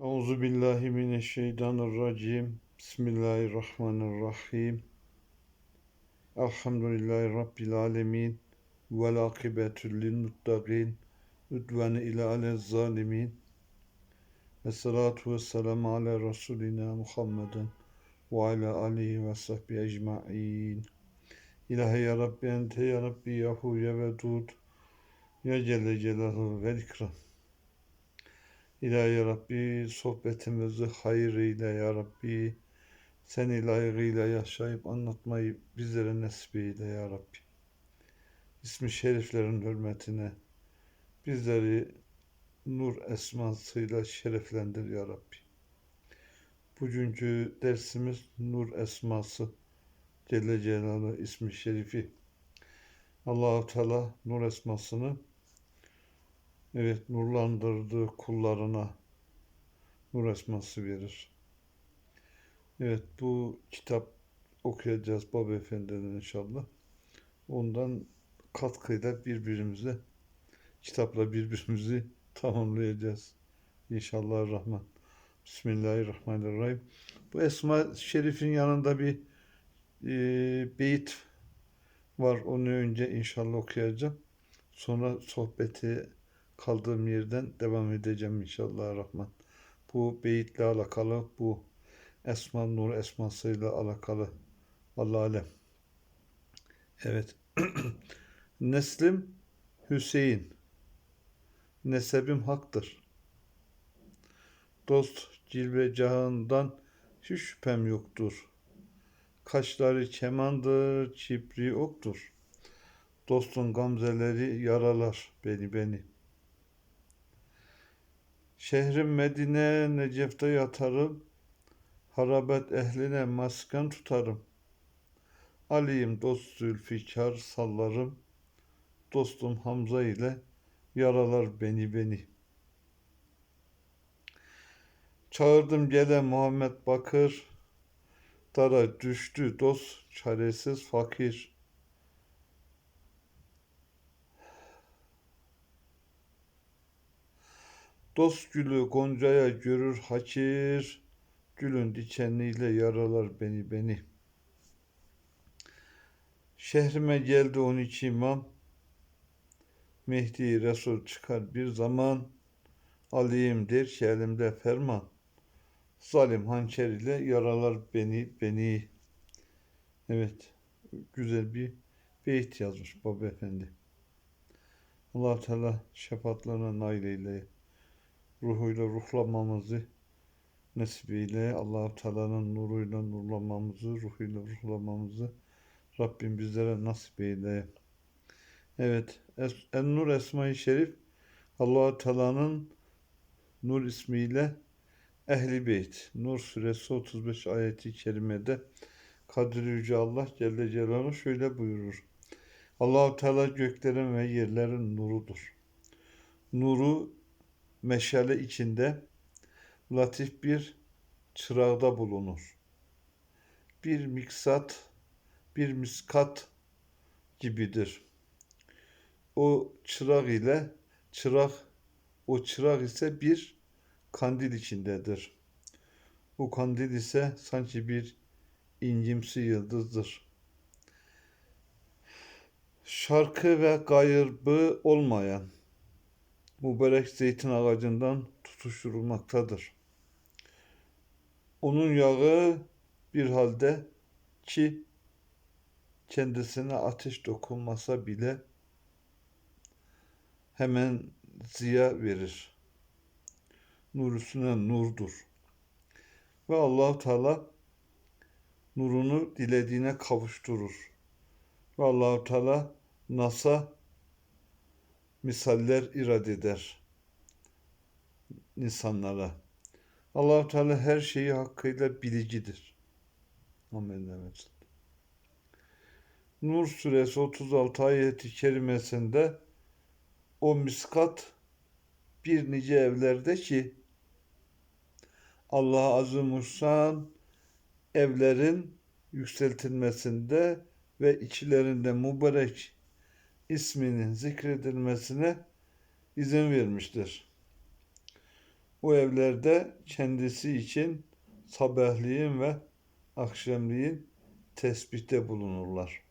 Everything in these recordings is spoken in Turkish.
Euzu billahi mineşşeytanirracim. Bismillahirrahmanirrahim. Elhamdülillahi rabbil alamin. Vel akibetu lil muttaqin. Udvane ila alez zalimin. Ve salatu ve ala Resulina Muhammeden ve ala alihi ve sahbihi ecma'in. İlahi ya Rabbi ente ya Rabbi yahu ya vedud. Ya Celle Celaluhu vel ikram. İlahi ya Rabbi sohbetimizi hayır eyle ya Rabbi. Seni layıkıyla yaşayıp anlatmayı bizlere nasip eyle ya Rabbi. İsmi şeriflerin hürmetine bizleri nur esmasıyla şereflendir ya Rabbi. Bugünkü dersimiz nur esması Celle Celaluhu ismi şerifi. Allahu Teala nur esmasını Evet, nurlandırdığı kullarına nur esması verir. Evet, bu kitap okuyacağız Baba Efendi'den inşallah. Ondan katkıyla birbirimize, kitapla birbirimizi tamamlayacağız. İnşallah Rahman. Bismillahirrahmanirrahim. Bu Esma Şerif'in yanında bir e, beyit var. Onu önce inşallah okuyacağım. Sonra sohbeti kaldığım yerden devam edeceğim inşallah Rahman. Bu beyitle alakalı, bu Esma Nur esmasıyla alakalı. Allah alem. Evet. Neslim Hüseyin. Nesebim haktır. Dost cilve cahandan hiç şüphem yoktur. Kaşları kemandır, çipri oktur. Dostun gamzeleri yaralar beni beni. Şehrim Medine, Necef'te yatarım. Harabet ehline masken tutarım. Ali'yim dost Zülfikar sallarım. Dostum Hamza ile yaralar beni beni. Çağırdım gele Muhammed Bakır. Dara düştü dost çaresiz fakir. Dost gülü goncaya görür hakir, gülün dikenliyle yaralar beni beni. Şehrime geldi on iki imam, Mehdi Resul çıkar bir zaman, alayım der ki elimde ferman. Zalim hançer ile yaralar beni beni. Evet, güzel bir beyit yazmış Baba Efendi. allah Teala şefaatlerine nail eyle ruhuyla ruhlanmamızı nasip eyle. allah Teala'nın nuruyla nurlanmamızı, ruhuyla ruhlanmamızı Rabbim bizlere nasip eyle. Evet, En-Nur Esma-i Şerif allah Teala'nın Nur ismiyle Ehli Beyt. Nur suresi 35 ayeti kerimede Kadir Yüce Allah Celle Celaluhu şöyle buyurur. allah Teala göklerin ve yerlerin nurudur. Nuru meşale içinde latif bir çırağda bulunur. Bir miksat, bir miskat gibidir. O çırak ile çırak, o çırak ise bir kandil içindedir. Bu kandil ise sanki bir incimsi yıldızdır. Şarkı ve gayrı olmayan, mübarek zeytin ağacından tutuşturulmaktadır. Onun yağı bir halde ki kendisine ateş dokunmasa bile hemen ziya verir. Nur üstüne nurdur. Ve allah Teala nurunu dilediğine kavuşturur. Ve allah Teala NASA misaller irad eder insanlara. allah Teala her şeyi hakkıyla bilicidir. Amin. Nur suresi 36 ayeti kerimesinde o miskat bir nice evlerde ki Allah azimuşşan evlerin yükseltilmesinde ve içlerinde mübarek isminin zikredilmesine izin vermiştir. O evlerde kendisi için sabahleyin ve akşamleyin tesbihte bulunurlar.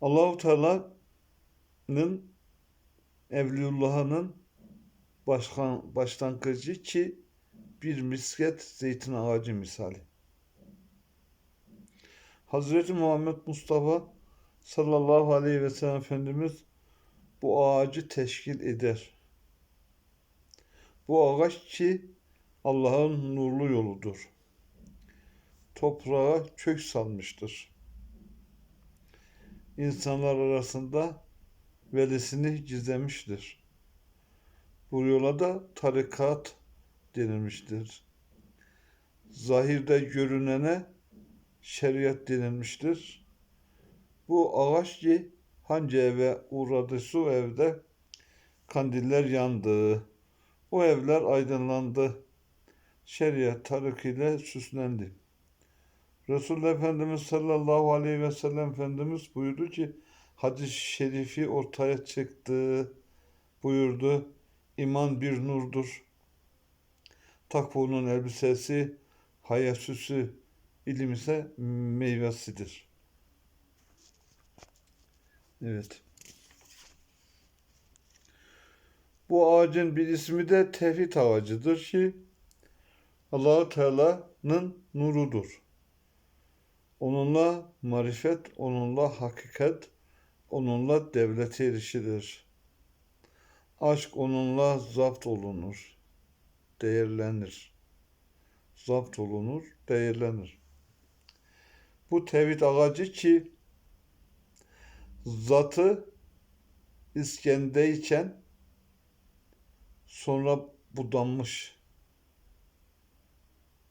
Allahu Teala'nın Evliyullah'ın başkan, başlangıcı ki bir misket zeytin ağacı misali. Hazreti Muhammed Mustafa sallallahu aleyhi ve sellem Efendimiz bu ağacı teşkil eder. Bu ağaç ki Allah'ın nurlu yoludur. Toprağa kök salmıştır. İnsanlar arasında velisini gizlemiştir. Bu yola da tarikat denilmiştir. Zahirde görünene şeriat denilmiştir. Bu ağaç ki hangi eve uğradı su evde kandiller yandı. O evler aydınlandı. Şeriat tarık ile süslendi. Resulullah Efendimiz sallallahu aleyhi ve sellem Efendimiz buyurdu ki hadis-i şerifi ortaya çıktı. Buyurdu. İman bir nurdur. Takvanın elbisesi, haya süsü, ilim ise meyvesidir. Evet. Bu ağacın bir ismi de tevhid ağacıdır ki Allah Teala'nın nurudur. Onunla marifet, onunla hakikat, onunla devlete erişilir. Aşk onunla zapt olunur, değerlenir. Zapt olunur, değerlenir. Bu tevhid ağacı ki zatı iskendeyken sonra budanmış,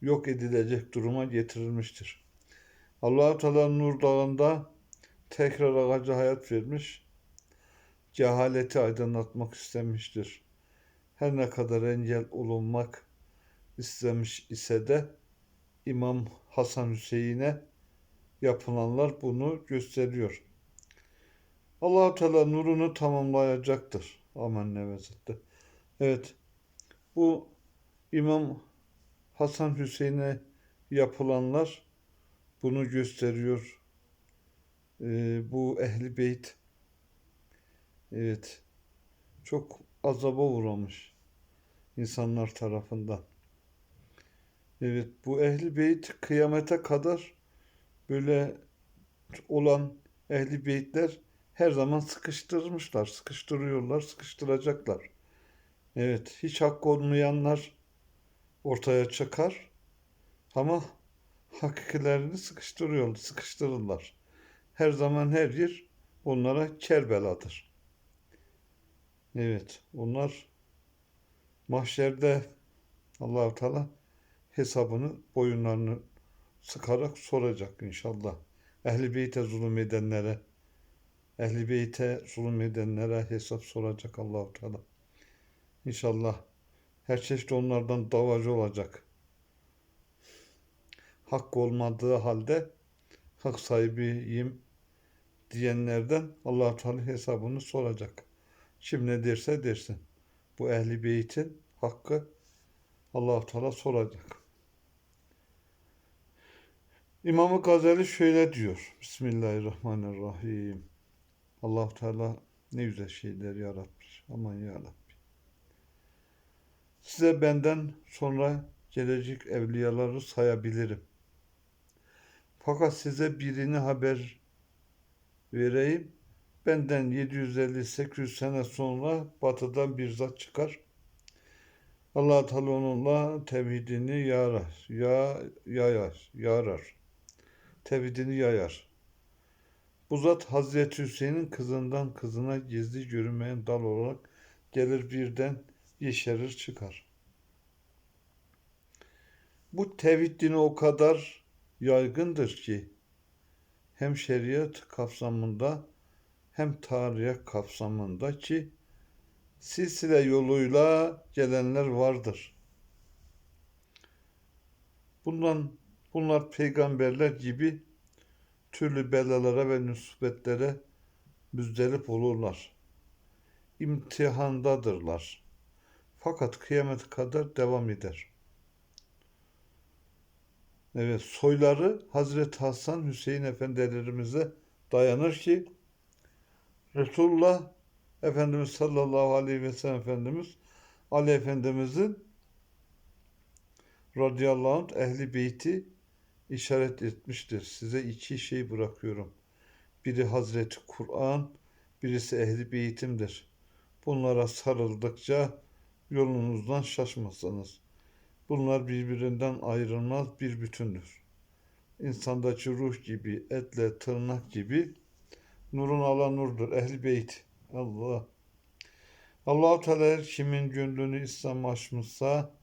yok edilecek duruma getirilmiştir. allah Teala Nur Dağı'nda tekrar ağaca hayat vermiş, cehaleti aydınlatmak istemiştir. Her ne kadar engel olunmak istemiş ise de İmam Hasan Hüseyin'e yapılanlar bunu gösteriyor. allah Teala nurunu tamamlayacaktır. Aman nevezette. Evet, bu İmam Hasan Hüseyin'e yapılanlar bunu gösteriyor. Ee, bu ehli beyt evet çok azaba uğramış insanlar tarafından. Evet bu ehli beyt kıyamete kadar böyle olan ehli beytler her zaman sıkıştırmışlar, sıkıştırıyorlar, sıkıştıracaklar. Evet, hiç hak olmayanlar ortaya çıkar ama hakikilerini sıkıştırıyor, sıkıştırırlar. Her zaman her yer onlara Kerbela'dır. Evet, onlar mahşerde Allahu Teala hesabını boyunlarını sıkarak soracak inşallah. Ehli beyte zulüm edenlere, ehli beyte zulüm edenlere hesap soracak Allahu Teala. İnşallah her çeşit onlardan davacı olacak. Hak olmadığı halde hak sahibiyim diyenlerden allah Teala hesabını soracak. Kim ne derse dersin. Bu ehli beytin hakkı allah Teala soracak. İmam-ı Gazali şöyle diyor. Bismillahirrahmanirrahim. allah Teala ne güzel şeyler yaratmış. Aman ya Rabbi. Size benden sonra gelecek evliyaları sayabilirim. Fakat size birini haber vereyim. Benden 750-800 sene sonra batıdan bir zat çıkar. Allah Teala onunla tevhidini yarar, ya, yayar, yarar. Tevhidini yayar. Bu zat Hazreti Hüseyin'in kızından kızına gizli görünmeyen dal olarak gelir birden yeşerir çıkar. Bu tevhid dini o kadar yaygındır ki hem şeriat kapsamında hem tarih kapsamında ki silsile yoluyla gelenler vardır. Bundan bunlar peygamberler gibi türlü belalara ve nüsbetlere müzdelip olurlar. imtihandadırlar. Fakat kıyamet kadar devam eder. Evet, soyları Hazreti Hasan Hüseyin Efendilerimize dayanır ki Resulullah Efendimiz sallallahu aleyhi ve sellem Efendimiz Ali Efendimizin radıyallahu anh ehli beyti işaret etmiştir. Size iki şey bırakıyorum. Biri Hazreti Kur'an, birisi ehli beytimdir. Bunlara sarıldıkça yolunuzdan şaşmazsınız. Bunlar birbirinden ayrılmaz bir bütündür. İnsandaki ruh gibi, etle tırnak gibi nurun ala nurdur. Ehli beyt. Allah. Allah-u Teala her kimin gönlünü İslam açmışsa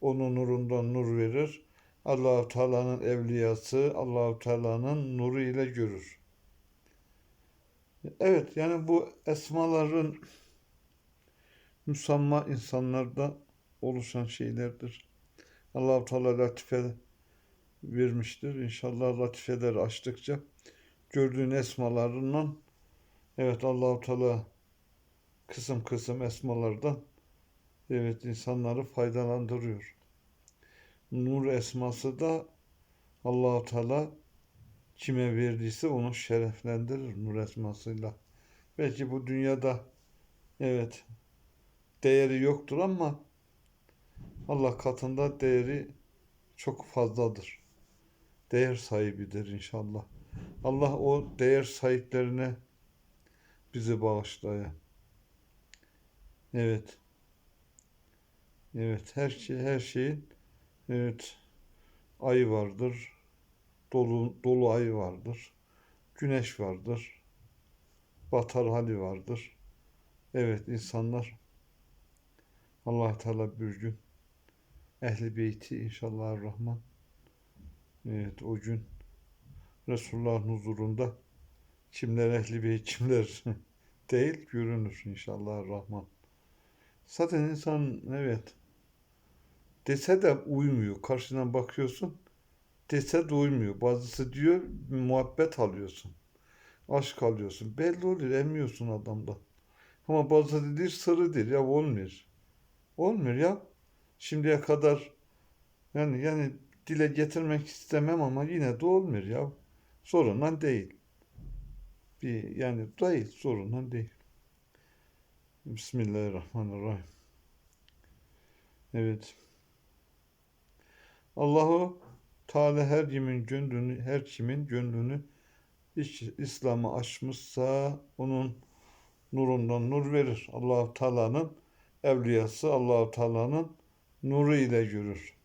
onun nurundan nur verir. Allah-u Teala'nın evliyası Allah-u Teala'nın nuru ile görür. Evet yani bu esmaların müsamma insanlarda oluşan şeylerdir. Allah-u Teala latife vermiştir. İnşallah latifeler açtıkça gördüğün esmalarından evet Allah-u Teala kısım kısım esmalardan evet insanları faydalandırıyor. Nur esması da Allah-u Teala kime verdiyse onu şereflendirir nur esmasıyla. Belki bu dünyada evet değeri yoktur ama Allah katında değeri çok fazladır. Değer sahibidir inşallah. Allah o değer sahiplerine bizi bağışlaya. Evet. Evet her şey her şeyin evet ay vardır. Dolu dolu ay vardır. Güneş vardır. Batar hali vardır. Evet insanlar Allah Teala bir gün Ehli Beyti inşallah Rahman evet o gün Resulullah huzurunda kimler Ehli Beyt kimler değil görünür inşallah Rahman. Zaten insan evet dese de uymuyor. Karşından bakıyorsun dese de uymuyor. Bazısı diyor muhabbet alıyorsun. Aşk alıyorsun. Belli olur emmiyorsun adamda. Ama bazısı diyor sırrıdır ya olmuyor. Olmuyor ya. Şimdiye kadar yani yani dile getirmek istemem ama yine de olmuyor ya. Sorundan değil. Bir yani değil sorundan değil. Bismillahirrahmanirrahim. Evet. Allahu Teala her kimin gönlünü her kimin gönlünü İslam'a açmışsa onun nurundan nur verir. Allah Teala'nın evliyası Allah Teala'nın nuru ile görür.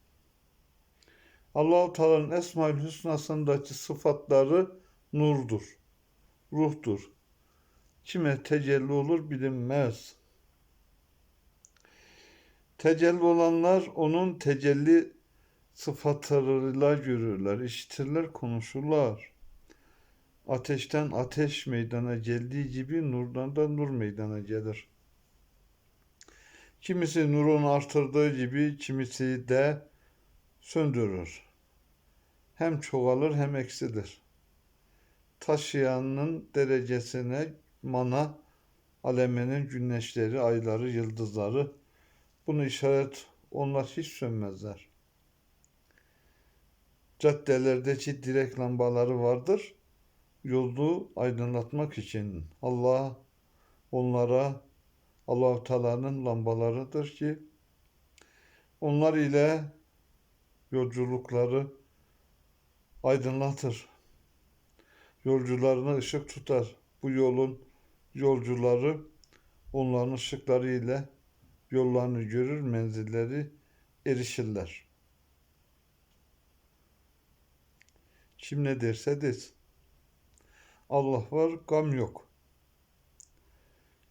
Allah Teala'nın Esma-ül Hüsna'sındaki sıfatları nurdur, ruhtur. Kime tecelli olur bilinmez. Tecelli olanlar onun tecelli sıfatlarıyla görürler, işitirler, konuşurlar. Ateşten ateş meydana geldiği gibi nurdan da nur meydana gelir. Kimisi nurunu artırdığı gibi kimisi de söndürür. Hem çoğalır hem eksilir. Taşıyanın derecesine mana aleminin güneşleri, ayları, yıldızları bunu işaret onlar hiç sönmezler. Caddelerdeki direk lambaları vardır. Yolu aydınlatmak için Allah onlara Allah-u Teala'nın lambalarıdır ki onlar ile yolculukları aydınlatır. Yolcularına ışık tutar. Bu yolun yolcuları onların ışıkları ile yollarını görür, menzilleri erişirler. Kim ne derse desin. Allah var, gam yok.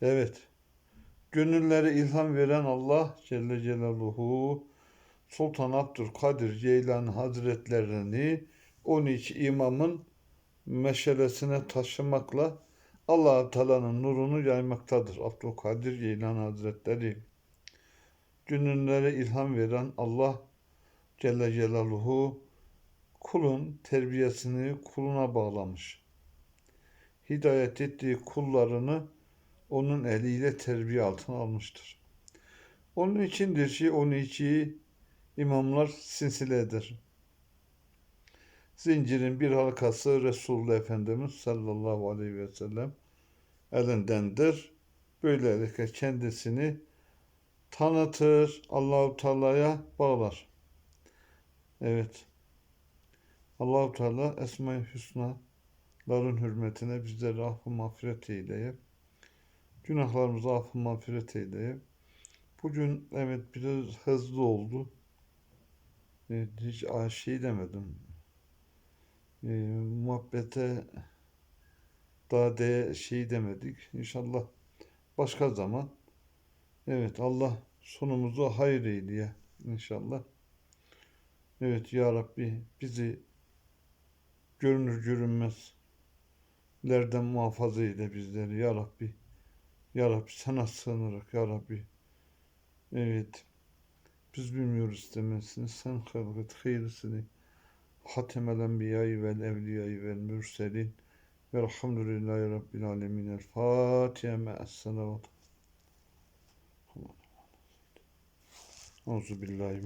Evet. Gönülleri ilham veren Allah Celle Celaluhu Sultan Abdülkadir Ceylan Hazretlerini 12 imamın meşalesine taşımakla allah Teala'nın nurunu yaymaktadır. Abdülkadir Ceylan Hazretleri. Gönüllere ilham veren Allah Celle Celaluhu kulun terbiyesini kuluna bağlamış. Hidayet ettiği kullarını onun eliyle terbiye altına almıştır. Onun içindir ki onun içi imamlar sinsiledir. Zincirin bir halkası Resulullah Efendimiz sallallahu aleyhi ve sellem elindendir. Böylelikle kendisini tanıtır, Allahu Teala'ya bağlar. Evet. Allahu Teala Esma-i Hüsna'ların hürmetine bizleri affı mağfiret eyleyip günahlarımızı affı mağfiret eyleyip bugün evet biraz hızlı oldu. Evet, hiç şey demedim. Ee, muhabbete daha de şey demedik. İnşallah başka zaman. Evet Allah sonumuzu hayır eyleye inşallah. Evet ya Rabbi bizi görünür görünmezlerden muhafaza eyle bizleri ya Rabbi. Ya Rabbi sana sığınarak ya Rabbi. Evet. Biz bilmiyoruz demesini. Sen halkıt hayırlısını. Hatemel enbiyayı vel evliyayı vel mürselin. Velhamdülillahi Rabbil alemin. El Fatiha me'as salavat. Euzu billahi.